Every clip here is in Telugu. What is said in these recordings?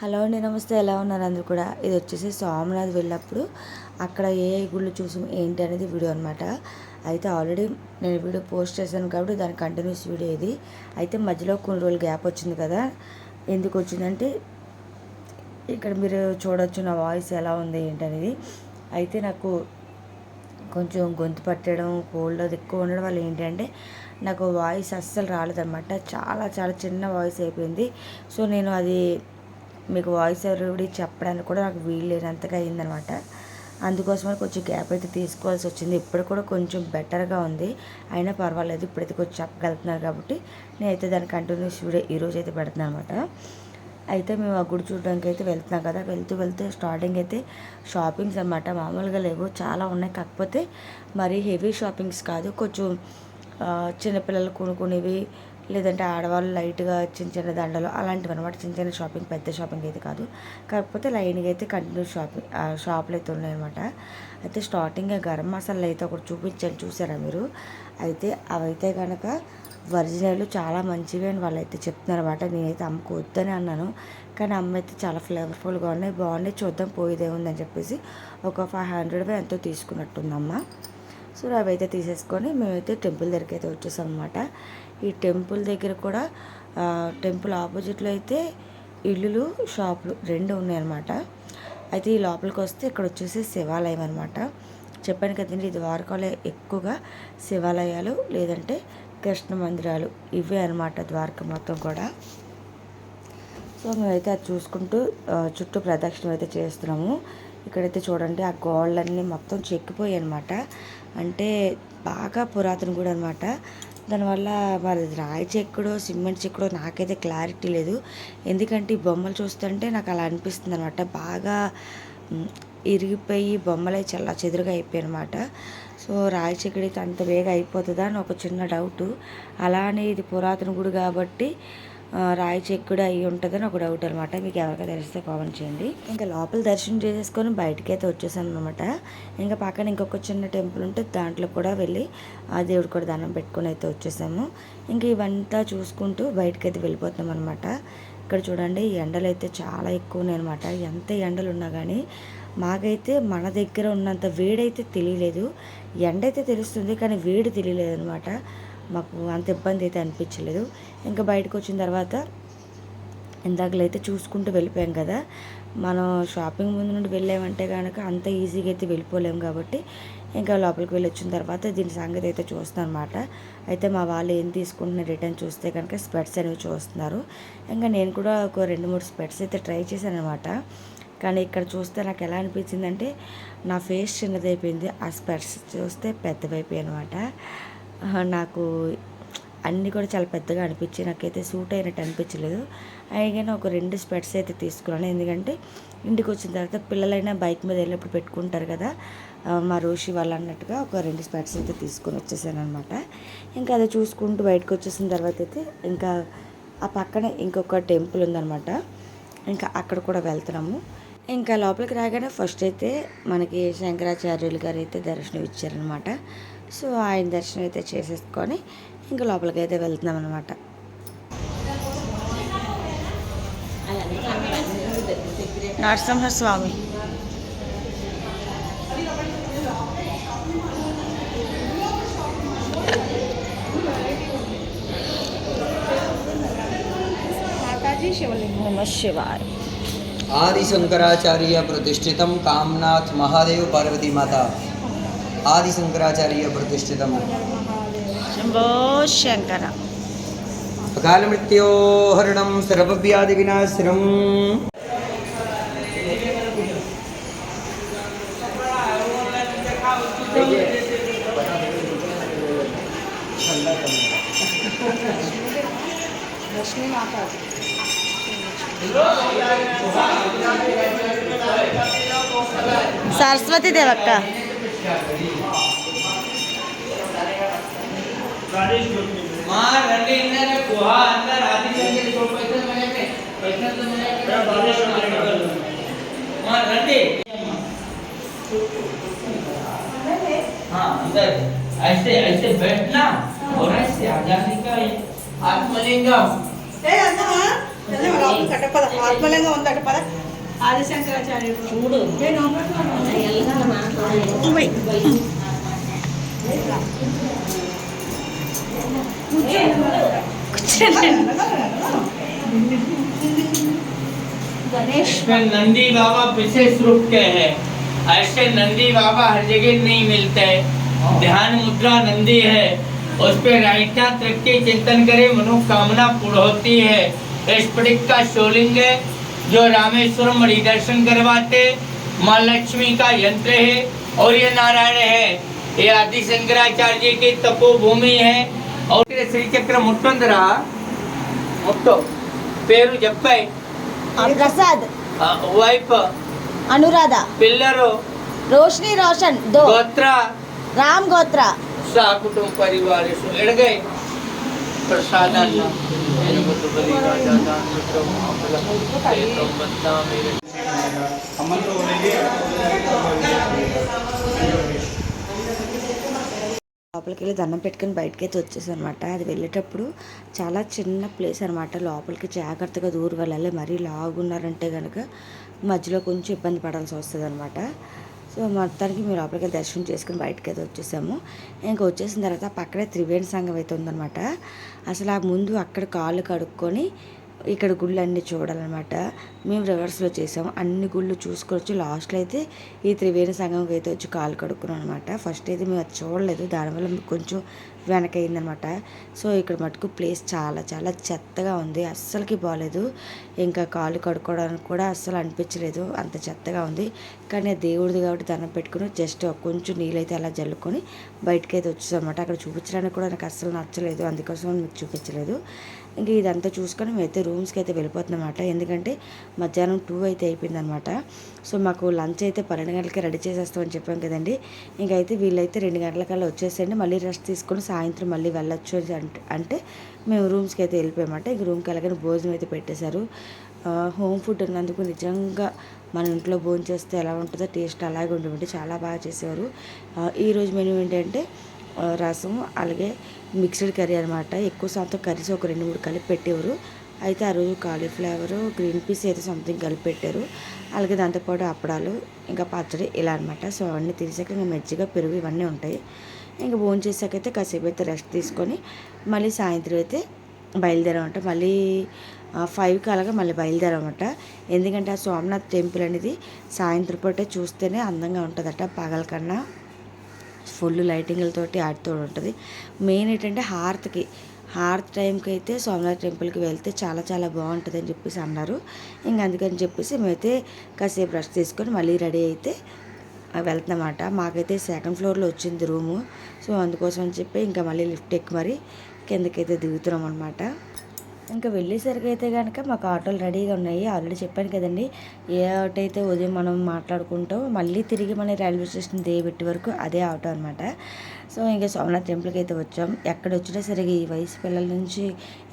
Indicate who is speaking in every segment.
Speaker 1: హలో అండి నమస్తే. ఎలా ఉన్నారు అందరు కూడా? ఇది వచ్చేసి సోమనాథ్ వెళ్ళినప్పుడు అక్కడ ఏ ఏ గుళ్ళు చూసాం ఏంటి అనేది వీడియో అనమాట అయితే ఆల్రెడీ నేను వీడియో పోస్ట్ చేశాను కాబట్టి దాని కంటిన్యూస్ వీడియో ఇది. అయితే మధ్యలో కొన్ని రోజులు గ్యాప్ వచ్చింది కదా. ఎందుకు వచ్చిందంటే ఇక్కడ మీరు చూడొచ్చు నా వాయిస్ ఎలా ఉంది ఏంటనేది అయితే నాకు కొంచెం గొంతు పట్టడం కోల్డ్ అది ఎక్కువ ఉండడం వల్ల ఏంటంటే నాకు వాయిస్ అస్సలు రాలేదన్నమాట. చాలా చాలా చిన్న వాయిస్ అయిపోయింది. సో నేను అది మీకు వాయిస్ ఎవరి చెప్పడానికి కూడా నాకు వీలు లేనంతగా అయిందనమాట. అందుకోసమని కొంచెం గ్యాప్ అయితే తీసుకోవాల్సి వచ్చింది. ఇప్పుడు కూడా కొంచెం బెటర్గా ఉంది. అయినా పర్వాలేదు ఇప్పుడైతే కొంచెం చెప్పగలుగుతున్నారు కాబట్టి నేనైతే దాని కంటిన్యూస్ వీడియో ఈరోజు అయితే పెడుతున్నాను అనమాట. అయితే మేము ఆ గుడి చూడడానికి అయితే వెళ్తున్నాం కదా. వెళ్తూ వెళ్తూ స్టార్టింగ్ అయితే షాపింగ్స్ అనమాట మామూలుగా లేవు చాలా ఉన్నాయి. కాకపోతే మరీ హెవీ షాపింగ్స్ కాదు. కొంచెం చిన్నపిల్లలు కొనుక్కునేవి లేదంటే ఆడవాళ్ళు లైట్గా చిన్న చిన్న దండలు అలాంటివి అనమాట చిన్న చిన్న షాపింగ్ పెద్ద షాపింగ్ అయితే కాదు. కాకపోతే లైన్గా అయితే కంటిన్యూ షాపింగ్ షాపులు అయితే ఉన్నాయన్నమాట. అయితే స్టార్టింగ్ గరం మసాలా అయితే ఒకటి చూపించాను చూసారా మీరు? అయితే అవైతే కనుక ఒరిజినల్ చాలా మంచివి అని వాళ్ళు అయితే చెప్తున్నారు అనమాట నేనైతే అమ్మకు వద్దని అన్నాను. కానీ అమ్మ అయితే చాలా ఫ్లేవర్ఫుల్గా ఉన్నాయి. బాగున్నాయి. చూద్దాం పోయేదే ఉందని చెప్పేసి ఒక ఫైవ్ హండ్రెడ్ ఎంతో తీసుకున్నట్టుందమ్మ. సో అవి అయితే తీసేసుకొని మేమైతే టెంపుల్ దగ్గరికి అయితే వచ్చేసాం అనమాట ఈ టెంపుల్ దగ్గర కూడా టెంపుల్ ఆపోజిట్లో అయితే ఇల్లులు షాపులు రెండు ఉన్నాయన్నమాట. అయితే ఈ లోపలికి వస్తే ఇక్కడ వచ్చేసి శివాలయం అనమాట చెప్పాను కదండి ఇది ద్వారకాలో ఎక్కువగా శివాలయాలు లేదంటే కృష్ణ మందిరాలు ఇవే అనమాట ద్వారక మొత్తం కూడా. సో మేమైతే అది చూసుకుంటూ చుట్టూ ప్రదక్షిణం అయితే చేస్తున్నాము. ఇక్కడైతే చూడండి ఆ గోళ్ళన్నీ మొత్తం చెక్కిపోయాయి అనమాట అంటే బాగా పురాతన గుడి అనమాట దానివల్ల మరి రాయి చెక్కుడో సిమెంట్ చెక్కడో నాకైతే క్లారిటీ లేదు. ఎందుకంటే ఈ బొమ్మలు చూస్తుంటే నాకు అలా అనిపిస్తుంది అనమాట బాగా ఇరిగిపోయి బొమ్మలే చాలా చెదురుగా అయిపోయాయి అనమాట సో రాయి చెక్కడైతే అయితే అంత వేగ అయిపోతుందా అని ఒక చిన్న డౌట్. అలానే ఇది పురాతన గుడి కాబట్టి రాయి చెక్కుడు అయి ఉంటుందని ఒక డౌట్ అనమాట మీకు ఎవరికైనా తెలిస్తే కామెంట్ చేయండి. ఇంకా లోపల దర్శనం చేసేసుకొని బయటకి అయితే వచ్చేసాను అనమాట ఇంకా పక్కన ఇంకొక చిన్న టెంపుల్ ఉంటే దాంట్లో కూడా వెళ్ళి ఆ దేవుడు కూడా దండం పెట్టుకొని అయితే వచ్చేసాము. ఇంకా ఇవంతా చూసుకుంటూ బయటకి అయితే వెళ్ళిపోతున్నాం అనమాట ఇక్కడ చూడండి ఎండలు అయితే చాలా ఎక్కువ ఉన్నాయి అనమాట ఎంత ఎండలు ఉన్నా కానీ మాకైతే మన దగ్గర ఉన్నంత వేడైతే తెలియలేదు. ఎండ అయితే తెలుస్తుంది కానీ వేడి తెలియలేదు అనమాట మాకు అంత ఇబ్బంది అయితే అనిపించలేదు. ఇంకా బయటకు వచ్చిన తర్వాత ఇందాకలైతే చూసుకుంటూ వెళ్ళిపోయాం కదా. మనం షాపింగ్ ముందు నుండి వెళ్ళామంటే కనుక అంత ఈజీగా అయితే వెళ్ళిపోలేము కాబట్టి ఇంకా లోపలికి వెళ్ళి వచ్చిన తర్వాత దీని సంగతి అయితే చూస్తున్నాను అనమాట అయితే మా వాళ్ళు ఏం తీసుకుంటున్నారు రిటర్న్ చూస్తే కనుక స్పెట్స్ అనేవి చూస్తున్నారు. ఇంకా నేను కూడా ఒక రెండు మూడు స్పెట్స్ అయితే ట్రై చేశాను అనమాట కానీ ఇక్కడ చూస్తే నాకు ఎలా అనిపించిందంటే నా ఫేస్ చిన్నదైపోయింది. ఆ స్పెట్స్ చూస్తే పెద్దవైపోయాయి అనమాట నాకు అన్నీ కూడా చాలా పెద్దగా అనిపించి నాకైతే సూట్ అయినట్టు అనిపించలేదు. అయినా ఒక రెండు స్పెట్స్ అయితే తీసుకున్నాను. ఎందుకంటే ఇంటికి వచ్చిన తర్వాత పిల్లలైనా బైక్ మీద వెళ్ళినప్పుడు పెట్టుకుంటారు కదా మా రోషి వాళ్ళు అన్నట్టుగా ఒక రెండు స్పెట్స్ అయితే తీసుకొని వచ్చేసాను అనమాట ఇంకా అది చూసుకుంటూ బయటకు వచ్చేసిన తర్వాత అయితే ఇంకా ఆ పక్కనే ఇంకొక టెంపుల్ ఉందన్నమాట. ఇంకా అక్కడ కూడా వెళ్తున్నాము. ఇంకా లోపలికి రాగానే ఫస్ట్ అయితే మనకి శంకరాచార్యులు గారు అయితే దర్శనం ఇచ్చారనమాట సో ఆయన దర్శనం అయితే చేసేసుకొని ఇంకా లోపలికి అయితే వెళ్తున్నాం అనమాట నరసింహస్వామి. నమ
Speaker 2: ఆది శంకరాచార్య ప్రతిష్ఠితం కామ్నాథ్ మహాదేవ్ పార్వతీమాత ఆది శంకరాచార్య ప్రతిష్ఠితము
Speaker 1: శంభో శంకర.
Speaker 2: అకాలమృత్యోహరణం
Speaker 3: సర్వవ్యాధి వినాశనం
Speaker 1: సరస్వతి దేవక్క.
Speaker 4: मां रंडे इंदर गुहा अंदर आदि करके तो पैसा मैंने पे पैसा तो मैंने पे बारिश में मां रंडे हाँ अंदर ऐसे ऐसे बैठना और ऐसे आजादी का आत्मलिंगम
Speaker 3: ए अण्णा కట్ట పద ఆత్మలంగా ఉందట పద ఆదిశంకరాచార్య చూడు गणेश
Speaker 4: नंदी बाबा विशेष रूप के हैं। ऐसे नंदी बाबा हर जगह नहीं मिलते। ध्यान मुद्रा नंदी है। उस पे राइटा तृक के चिंतन करे, मनोकामना पूर्ण होती है। स्फटिक का शिवलिंग है, जो रामेश्वरम दर्शन करवाते। माँ लक्ष्मी का यंत्र है और ये नारायण है। ये आदि शंकराचार्य की तपोभूमि है। ಅವ್ರಿಗೆ ಶ್ರೀಚಕ್ರ ಮುಟ್ಟಂದ್ರ ಮುಟ್ಟು పేరు చెప్పాయి
Speaker 1: ప్రసాద్.
Speaker 4: వైఫ్.
Speaker 1: అనురాధ.
Speaker 4: పిల్లరు.
Speaker 1: రోషిని రోషన్
Speaker 4: గోత్ర.
Speaker 1: రామ్ గోత్ర.
Speaker 4: సాకుటుంబ పరివారేషు ఎడగై. ప్రసాదాన్న నేను బుద్ధ బలి రాజా దాన్ మిత్రం అమల
Speaker 1: లోపలికి వెళ్ళి దండం పెట్టుకుని బయటకి అయితే వచ్చేసాను అనమాట అది వెళ్ళేటప్పుడు చాలా చిన్న ప్లేస్ అనమాట లోపలికి జాగ్రత్తగా దూరం వెళ్ళాలి. మరీ లాగున్నారంటే కనుక మధ్యలో కొంచెం ఇబ్బంది పడాల్సి వస్తుంది అనమాట సో మొత్తానికి మేము లోపలికి వెళ్ళి దర్శనం చేసుకుని బయటకి అయితే వచ్చేసాము. ఇంకా వచ్చేసిన తర్వాత పక్కనే త్రివేణి సంఘం అయితే ఉందన్నమాట. అసలు ఆ ముందు అక్కడ కాళ్ళు కడుక్కొని ఇక్కడ గుళ్ళు అన్నీ చూడాలన్నమాట. మేము రివర్స్లో చేసాము. అన్ని గుళ్ళు చూసుకోవచ్చు లాస్ట్లో అయితే ఈ త్రివేణి సంఘంకి అయితే వచ్చి కాలు కడుక్కున్నాం అనమాట ఫస్ట్ అయితే మేము అది చూడలేదు. దానివల్ల కొంచెం వెనకయిందనమాట సో ఇక్కడ మటుకు ప్లేస్ చాలా చాలా చెత్తగా ఉంది. అస్సలకి బాగాలేదు ఇంకా కాలు కడుక్కోవడానికి కూడా అస్సలు అనిపించలేదు. అంత చెత్తగా ఉంది. కానీ దేవుడిది కాబట్టి దండం పెట్టుకుని జస్ట్ కొంచెం నీళ్ళైతే అలా జల్లుకొని బయటకి అయితే వచ్చేసాం అనమాట అక్కడ చూపించడానికి కూడా నాకు అస్సలు నచ్చలేదు. అందుకోసం మీకు చూపించలేదు. ఇంక ఇదంతా చూసుకొని మేమైతే రూమ్స్కి అయితే వెళ్ళిపోతుందన్నమాట అనమాట ఎందుకంటే మధ్యాహ్నం టూ అయితే అయిపోయింది అనమాట సో మాకు లంచ్ అయితే పన్నెండు గంటలకి రెడీ చేసేస్తామని చెప్పాం కదండి. ఇంకైతే వీళ్ళైతే రెండు గంటలకల్లా వచ్చేసేయండి. మళ్ళీ రెస్ట్ తీసుకొని సాయంత్రం మళ్ళీ వెళ్ళొచ్చు అని అంటే అంటే మేము రూమ్స్కి అయితే వెళ్ళిపోయామట ఇంక రూమ్కి వెళ్ళగానే భోజనం అయితే పెట్టేశారు. హోమ్ ఫుడ్ ఉన్నందుకు నిజంగా మన ఇంట్లో భోజనం చేస్తే ఎలా ఉంటుందో టేస్ట్ అలాగే ఉంటుంది చాలా బాగా చేసేవారు. ఈరోజు మెనూ ఏంటంటే రసం అలాగే మిక్స్డ్ కర్రీ అనమాట ఎక్కువ శాతం కర్రీస్ ఒక రెండు మూడు కలిపి పెట్టేవారు. అయితే ఆ రోజు కాలీఫ్లవర్ గ్రీన్ పీస్ అయితే సంథింగ్ కలిపి పెట్టారు. అలాగే దాంతోపాటు అప్పడాలు ఇంకా పచ్చడి ఇలా అనమాట సో అవన్నీ తీసాక ఇంకా మజ్జిగ పెరుగు ఇవన్నీ ఉంటాయి. ఇంకా భోజనం చేసాకైతే కాసేపు అయితే రెస్ట్ తీసుకొని మళ్ళీ సాయంత్రం అయితే బయలుదేరామంట. మళ్ళీ ఫైవ్కి అలాగా మళ్ళీ బయలుదేరామట. ఎందుకంటే ఆ సోమనాథ్ టెంపుల్ అనేది సాయంత్రం పూటే చూస్తేనే అందంగా ఉంటుందట పగల కన్నా. ఫుల్ లైటింగ్లతోటి ఆడుతూ ఉంటుంది. మెయిన్ ఏంటంటే హారతికి హారతి టైంకి అయితే సోమనాథ్ టెంపుల్కి వెళ్తే చాలా చాలా బాగుంటుంది అని చెప్పేసి అన్నారు. ఇంక అందుకని చెప్పేసి మేమైతే కాసేపు రెస్ట్ తీసుకొని మళ్ళీ రెడీ అయితే వెళ్తున్నమాట మాకైతే సెకండ్ ఫ్లోర్లో వచ్చింది రూము. సో అందుకోసం అని చెప్పి ఇంకా మళ్ళీ లిఫ్ట్ ఎక్కి మరి కిందకైతే దిగుతున్నాం అనమాట ఇంకా వెళ్ళేసరికి అయితే కనుక మాకు ఆటోలు రెడీగా ఉన్నాయి. ఆల్రెడీ చెప్పాను కదండి. ఏ ఆటో అయితే ఉదయం మనం మాట్లాడుకుంటాం మళ్ళీ తిరిగి మన రైల్వే స్టేషన్ దేవెట్టి వరకు అదే ఆటో అనమాట సో ఇంకా సోమనాథ్ టెంపుల్కి అయితే వచ్చాం. ఎక్కడ వచ్చినా సరే ఈ వయసు పిల్లల నుంచి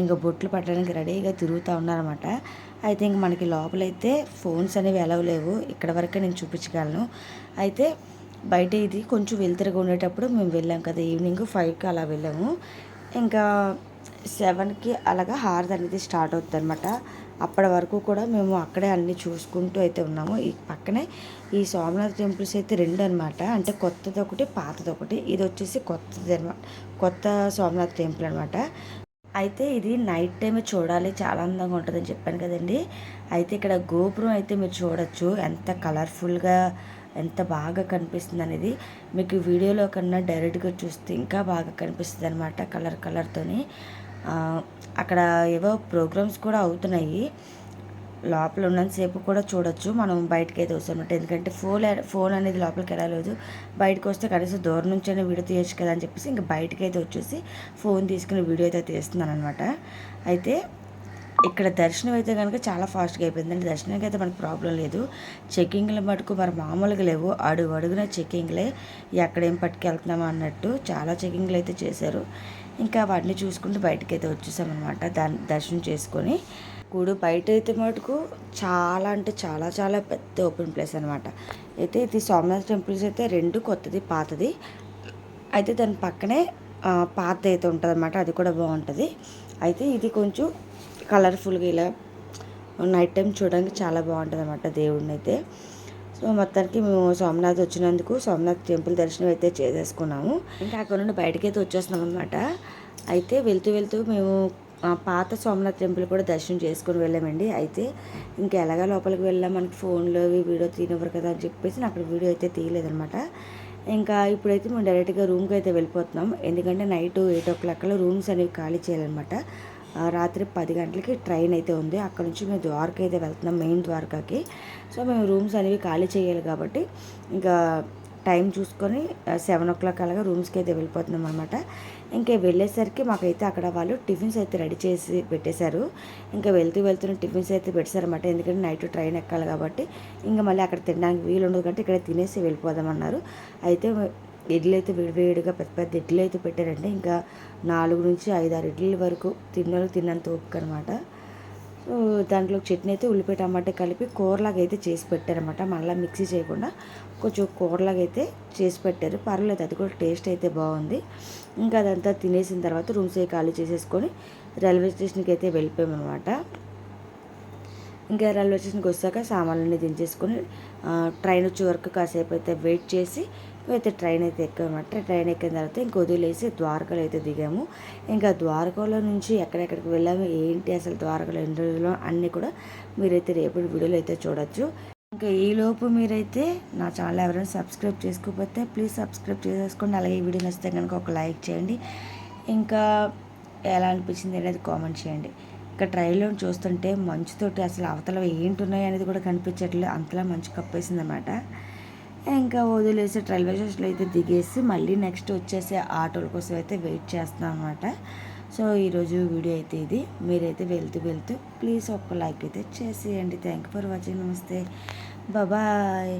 Speaker 1: ఇంకా బొట్లు పట్టడానికి రెడీగా తిరుగుతూ ఉన్నారన్నమాట. అయితే ఇంక మనకి లోపలైతే ఫోన్స్ అనేవి ఎలవ్ లేవు. ఇక్కడ వరకే నేను చూపించగలను. అయితే బయట ఇది కొంచెం వెళ్తరగా ఉండేటప్పుడు మేము వెళ్ళాం కదా. ఈవినింగ్ ఫైవ్కి అలా వెళ్ళాము. ఇంకా సెవెన్కి అలాగా హారతి అనేది స్టార్ట్ అవుతుంది అనమాట అప్పటి వరకు కూడా మేము అక్కడే అన్ని చూసుకుంటూ అయితే ఉన్నాము. ఈ పక్కనే ఈ సోమనాథ్ టెంపుల్స్ అయితే రెండు అనమాట అంటే కొత్తది ఒకటి పాతది ఒకటి. ఇది వచ్చేసి కొత్తది అనమాట కొత్త సోమనాథ్ టెంపుల్ అనమాట అయితే ఇది నైట్ టైం చూడాలి. చాలా అందంగా ఉంటుందని చెప్పాను కదండి. అయితే ఇక్కడ గోపురం అయితే మీరు చూడొచ్చు. ఎంత కలర్ఫుల్గా ఎంత బాగా కనిపిస్తుంది అనేది. మీకు వీడియోలో కన్నా డైరెక్ట్గా చూస్తే ఇంకా బాగా కనిపిస్తుంది అనమాట కలర్ కలర్తోని. అక్కడ ఏవో ప్రోగ్రామ్స్ కూడా అవుతున్నాయి. లోపల ఉన్నంతసేపు కూడా చూడొచ్చు. మనం బయటకి అయితే వస్తామన్నమాట ఎందుకంటే ఫోన్ ఫోన్ అనేది లోపలికి వెళ్ళలేదు బయటకు వస్తే కనీసం దూరం నుంచైనా వీడియో తీయచ్చు కదా అని చెప్పేసి ఇంకా బయటకి అయితే వచ్చేసి ఫోన్ తీసుకుని వీడియో అయితే తీస్తున్నాను అనమాట అయితే ఇక్కడ దర్శనం అయితే కనుక చాలా ఫాస్ట్గా అయిపోయిందండి దర్శనానికి అయితే మనకు ప్రాబ్లం లేదు. చెక్కింగ్లు మటుకు మరి మామూలుగా లేవు. అడుగు అడుగున చెక్కింగ్లే. ఎక్కడేం పట్టుకెళ్తున్నామా అన్నట్టు చాలా చెక్కింగ్లు అయితే చేశారు. ఇంకా వాటిని చూసుకుంటూ బయటకి అయితే వచ్చేసామన్నమాట. దాన్ని దర్శనం చేసుకొని. గుడి బయట అయితే మటుకు చాలా అంటే చాలా చాలా పెద్ద ఓపెన్ ప్లేస్ అనమాట అయితే ఇది సోమనాథ్ టెంపుల్స్ అయితే రెండు కొత్తది పాతది. అయితే దాని పక్కనే పాత అయితే ఉంటుంది అనమాట అది కూడా బాగుంటుంది. అయితే ఇది కొంచెం కలర్ఫుల్గా ఇలా నైట్ టైం చూడడానికి చాలా బాగుంటుంది అనమాట దేవుడిని అయితే సో మొత్తానికి మేము సోమనాథ్ వచ్చినందుకు సోమనాథ్ టెంపుల్ దర్శనం అయితే చేసేసుకున్నాము. ఇంకా అక్కడ నుండి బయటకైతే వచ్చేస్తున్నాం అనమాట అయితే వెళ్తూ వెళ్తూ మేము పాత సోమనాథ్ టెంపుల్ కూడా దర్శనం చేసుకుని వెళ్ళామండి. అయితే ఇంకా ఎలాగా లోపలికి వెళ్ళాం? మనకి ఫోన్లో వీడియో తీయనివ్వరు కదా అని చెప్పేసి నేను అక్కడ వీడియో అయితే తీయలేదనమాట ఇంకా ఇప్పుడైతే మేము డైరెక్ట్గా రూమ్కి అయితే వెళ్ళిపోతున్నాం. ఎందుకంటే నైట్ ఎయిట్ ఓ క్లాక్లో రూమ్స్ అనేవి ఖాళీ చేయాలన్నమాట. రాత్రి పది గంటలకి ట్రైన్ అయితే ఉంది. అక్కడ నుంచి మేము ద్వారకా అయితే వెళ్తున్నాం మెయిన్ ద్వారకాకి. సో మేము రూమ్స్ అనేవి ఖాళీ చేయాలి కాబట్టి ఇంకా టైం చూసుకొని సెవెన్ ఓ క్లాక్ అలాగా రూమ్స్కి అయితే వెళ్ళిపోతున్నాం అనమాట ఇంకా వెళ్ళేసరికి మాకైతే అక్కడ వాళ్ళు టిఫిన్స్ అయితే రెడీ చేసి పెట్టేశారు. ఇంకా వెళ్తూ వెళ్తున్న టిఫిన్స్ అయితే పెట్టారన్నమాట ఎందుకంటే నైట్ ట్రైన్ ఎక్కాలి కాబట్టి. ఇంకా మళ్ళీ అక్కడ తినడానికి వీలు ఉండదు కాబట్టి ఇక్కడ తినేసి వెళ్ళిపోదామన్నారు అయితే ఇడ్లీ అయితే వేడివేడిగా పెద్ద పెద్ద ఇడ్లీ అయితే పెట్టారంటే ఇంకా నాలుగు నుంచి ఐదు ఆరు ఇడ్లీల వరకు తిన్నోళ్ళు తిన్నంత ఓపిక అనమాట సో దాంట్లో చట్నీ అయితే ఉల్లిపాయ టమాటా కలిపి కూరలాగా అయితే చేసి పెట్టారనమాట మళ్ళీ మిక్సీ చేయకుండా కొంచెం కూరలాగా అయితే చేసి పెట్టారు. పర్లేదు అది కూడా టేస్ట్ అయితే బాగుంది. ఇంకా అదంతా తినేసిన తర్వాత రూమ్స్ అయితే ఖాళీ చేసేసుకొని రైల్వే స్టేషన్కి అయితే వెళ్ళిపోయామన్నమాట. ఇంకా రైల్వే స్టేషన్కి వచ్చాక సామాన్లన్నీ దించేసుకొని ట్రైన్ వచ్చే వరకు కాసేపు అయితే వెయిట్ చేసి అయితే ట్రైన్ అయితే ఎక్కామన్నమాట ట్రైన్ ఎక్కిన తర్వాత ఇంక వదిలేసి ద్వారకలో అయితే దిగాము. ఇంకా ద్వారకలో నుంచి ఎక్కడెక్కడికి వెళ్ళాము ఏంటి అసలు ద్వారకలో ఎన్ని రోజులు అన్నీ కూడా మీరైతే రేపటి వీడియోలో అయితే చూడొచ్చు. ఇంకా ఈలోపు మీరైతే నా ఛానల్ ఎవరైనా సబ్స్క్రైబ్ చేసుకోకపోతే ప్లీజ్ సబ్స్క్రైబ్ చేసేసుకోండి. అలాగే ఈ వీడియో నచ్చితే కనుక ఒక లైక్ చేయండి. ఇంకా ఎలా అనిపించింది అనేది కామెంట్ చేయండి. ఇంకా ట్రైన్లో చూస్తుంటే మంచుతోటి అసలు అవతల ఏంటి ఉన్నాయి అనేది కూడా కనిపించట్లేదు. అంతలా మంచు కప్పేసింది అనమాట ఇంకా వదిలేసి రైల్వే స్టేషన్లో అయితే దిగేసి మళ్ళీ నెక్స్ట్ వచ్చేసి ఆటోల కోసం అయితే వెయిట్ చేస్తున్నాం అనమాట సో ఈరోజు వీడియో అయితే ఇది. మీరైతే వెళ్తూ వెళ్తూ ప్లీజ్ ఒక్క లైక్ అయితే చేసేయండి. Thank you for watching. నమస్తే. బాయ్.